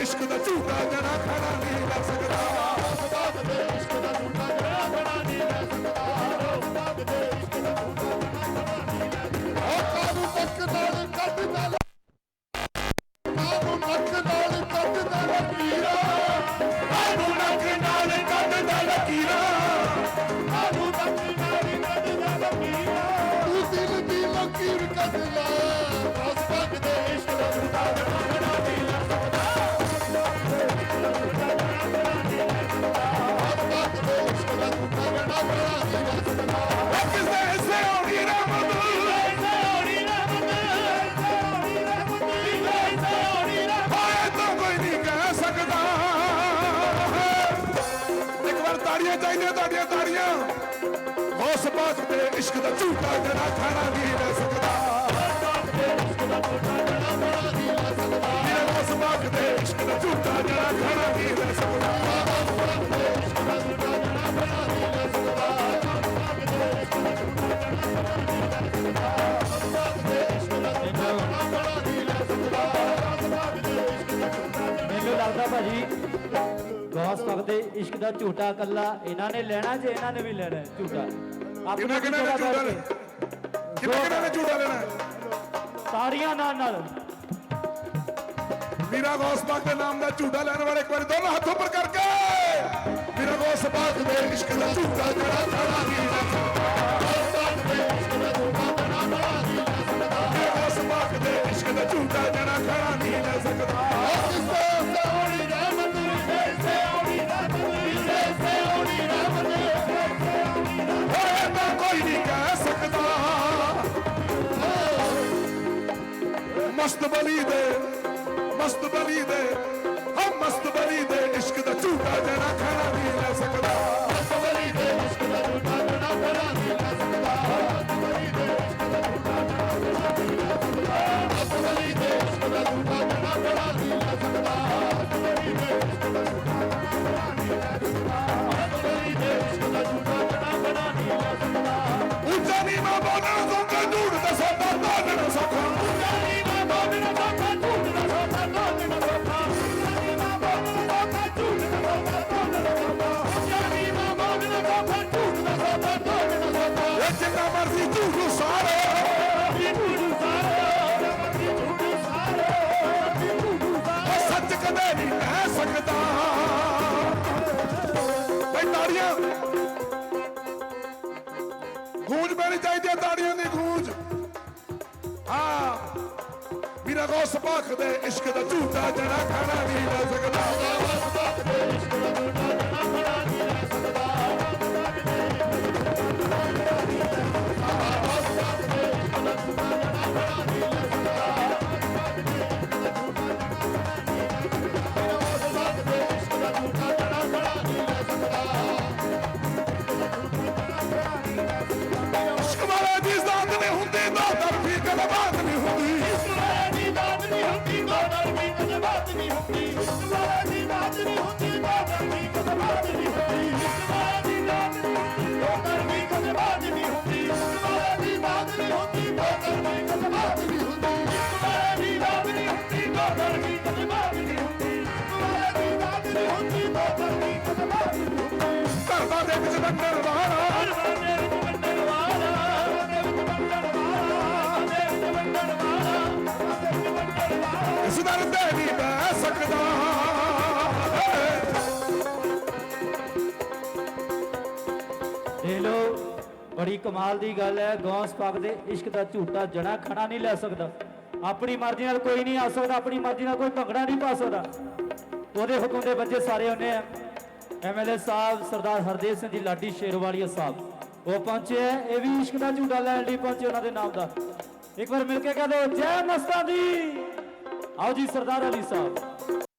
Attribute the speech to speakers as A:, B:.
A: ਦੇ ਇਸ਼ਕ ਦਾ ਝੂਟਾ ਜਣਾ ਖੜਾ ਨਹੀਂ ਲੱਗ ਸਕਦਾ। ਉਸ ਬਾਤ ਦੇ ਇਸ਼ਕ ਦਾ ਝੂਟਾ ਜਣਾ ਖੜਾ ਨਹੀਂ ਲੱਗ ਸਕਦਾ ਉਸ ਬਾਤ ਦੇ ਇਸ਼ਕ ਦਾ ਝੂਟਾ ਜਣਾ ਖੜਾ ਨਹੀਂ ਲੱਗ ਸਕਦਾ ਉਹ ਕਾਨੂੰ ਤੱਕ ਨਾਲ ਕੱਢਦਾ ਕਾਨੂੰ ਨੱਕ ਨਾਲ ਕੱਢਦਾ ਲਕੀਰਾ ਕਾਨੂੰ ਨੱਕ ਨਾਲ ਕੱਢਦਾ ਲਕੀਰਾ ਕਾਨੂੰ ਨੱਕ ਨਾਲ ਕੱਢਦਾ ਲਕੀਰਾ ਤੂੰ ਦਿਲ ਦੀ ਲਕੀਰ ਕੱਢ ਲੈ। ਤਾੜੀਆਂ ਚਾਹੀਦੀਆਂ ਤੁਹਾਡੀਆਂ ਤਾੜੀਆਂ। ਉਸ ਬਾਤ ਦੇ ਇਸ਼ਕ ਦਾ ਝੂਟਾ ਜਣਾ ਖਾਣਾ ਨਹੀਂ ਲੈ ਸਕਦਾ। ਮੇਰੇ ਉਸ ਬਾਤ ਦੇ ਇਸ਼ਕ ਦਾ ਝੂਟਾ ਜਣਾ ਖਾਣਾ ਨਹੀਂ ਲੈ ਸਕਦਾ।
B: ਮੈਨੂੰ ਲੱਗਦਾ ਭਾਜੀ ਗੌਸ ਪੱਕ ਦੇ ਇਸ਼ਕ ਦਾ ਝੂਟਾ ਕੱਲਾ ਇਹਨਾਂ ਨੇ ਲੈਣਾ ਜੇ ਇਹਨਾਂ ਨੇ ਵੀ ਲੈਣਾ ਝੂਟਾ ਆਪਣੀ
A: ਕਿਹਨਾਂ ਨੇ ਝੂਟਾ ਲੈਣਾ ਕਿਹਨਾਂ ਕਿਹਨਾਂ ਨੇ ਝੂਟਾ ਲੈਣਾ?
B: ਤਾੜੀਆਂ ਨਾਲ ਨਾਲ।
A: ਵੀਰਾ ਗੌਸ ਪਾਕ ਦੇ ਨਾਮ ਦਾ ਝੂਟਾ ਲੈਣ ਵਾਲੇ ਇੱਕ ਵਾਰੀ ਦੋਨੋਂ ਹੱਥ ਉੱਪਰ ਕਰਕੇ। ਵੀਰਾ ਗੌਸ ਪਾਕ ਦੇ ਇਸ਼ਕ ਦਾ ਝੂਟਾ ਜਿਹੜਾ ਖੜਾ ਨਹੀਂ ਮਸਤ ਬਲੀ ਦੇ ਮਸਤ ਬਲੀ ਦੇ ਹਮ ਮਸਤ ਬਲੀ ਦੇ ਇਸ਼ਕ ਦਾ ਝੂਟਾ ਜਣਾ ਖੜਾ ਨਹੀਂ ਲੈ ਸਕਦਾ ਪੈਣੀ ਚਾਹੀਦੀ ਹੈ ਤਾੜੀਆਂ ਦੀ ਗੂੰਜ ਹਾਂ, ਵੀਰਾ ਗੌਸ ਪਾਕ ਦੇ ਇਸ਼ਕ ਦਾ ਝੂਟਾ ਜਣਾ ਖਾਣਾ ਨਹੀਂ ਸਕਦਾ। ਨਹੀਂ ਹੁੰਦੀ ਤਾਂ ਦਰਫੀ ਕਦੇ ਬਾਤ ਨਹੀਂ ਹੁੰਦੀ। ਦੀ ਨਹੀਂ ਹੁੰਦੀ ਤਾਂ ਦਰਫੀ ਕਦੇ ਬਾਤ ਨਹੀਂ ਹੁੰਦੀ। ਦੀ ਨਹੀਂ ਹੁੰਦੀ ਤਾਂ ਦਰਫੀ ਕਦੇ ਬਾਤ ਨਹੀਂ ਹੁੰਦੀ। ਇਸ਼ਕ ਵਾਲੇ ਦੀ ਜ਼ਾਤ ਨਹੀਂ ਹੁੰਦੀ ਤਾਂ ਦਰਫੀ ਕਦੇ ਬਾਤ ਨਹੀਂ ਹੁੰਦੀ। ਇਸ਼ਕ ਵਾਲੇ ਦੀ ਜ਼ਾਤ ਨਹੀਂ ਹੁੰਦੀ ਤਾਂ ਦਰਫੀ ਕਦੇ ਬਾਤ ਨਹੀਂ ਹੁੰਦੀ। ਇਸ਼ਕ ਵਾਲੇ ਦੀ ਜ਼ਾਤ ਨਹੀਂ ਹੁੰਦੀ ਤਾਂ ਦਰਫੀ ਕਦੇ ਬਾਤ ਨਹੀਂ ਹੁੰਦੀ। ਇਸ਼ਕ ਵਾਲੇ ਦੀ ਜ਼ਾਤ ਨਹੀਂ ਹੁੰਦੀ ਤਾਂ ਦਰਫੀ ਕਦੇ ਬਾਤ ਨਹੀਂ ਹੁੰਦੀ। ਧਰਮਾਂ ਦੇ ਵਿੱਚ ਵੰਡਣ ਵਾਲਾ ਇਸ ਦਰ ਨਹੀਂ ਬਹਿ ਸਕਦਾ।
B: ਦੇਖ ਲਓ, ਬੜੀ ਕਮਾਲ ਦੀ ਗੱਲ ਹੈ। ਗੌਸ ਪੱਕ ਦੇ ਇਸ਼ਕ ਦਾ ਝੂਟਾ ਜਣਾ ਖਣਾ ਨਹੀਂ ਲੈ ਸਕਦਾ। ਆਪਣੀ ਮਰਜ਼ੀ ਨਾਲ ਕੋਈ ਨਹੀਂ ਆ ਸਕਦਾ, ਆਪਣੀ ਮਰਜ਼ੀ ਨਾਲ ਕੋਈ ਭੰਗੜਾ ਨਹੀਂ ਪਾ ਸਕਦਾ। ਉਹਦੇ ਹੁਕਮ ਦੇ ਬੱਚੇ ਸਾਰੇ ਉਹਨੇ ਆ ਐਮਐਲਏ ਸਾਹਿਬ, ਸਰਦਾਰ ਹਰਦੇਵ ਸਿੰਘ ਜੀ, ਲਾਡੀ ਸ਼ੇਰਵਾਲੀਆ ਸਾਹਿਬ। ਉਹ ਪਹੁੰਚੇ ਹੈ ਇਹ ਵੀ ਇਸ਼ਕ ਦਾ ਝੂਟਾ ਲੈਣ ਲਈ ਪਹੁੰਚੇ ਉਹਨਾਂ ਦੇ ਨਾਮ ਦਾ। ਇੱਕ ਵਾਰ ਮਿਲ ਕੇ ਕਹ ਦਿਓ ਜੈ ਮਸਤਾਂ ਦੀ ਆਓ ਜੀ ਸਰਦਾਰ ਅਲੀ ਸਾਹਿਬ।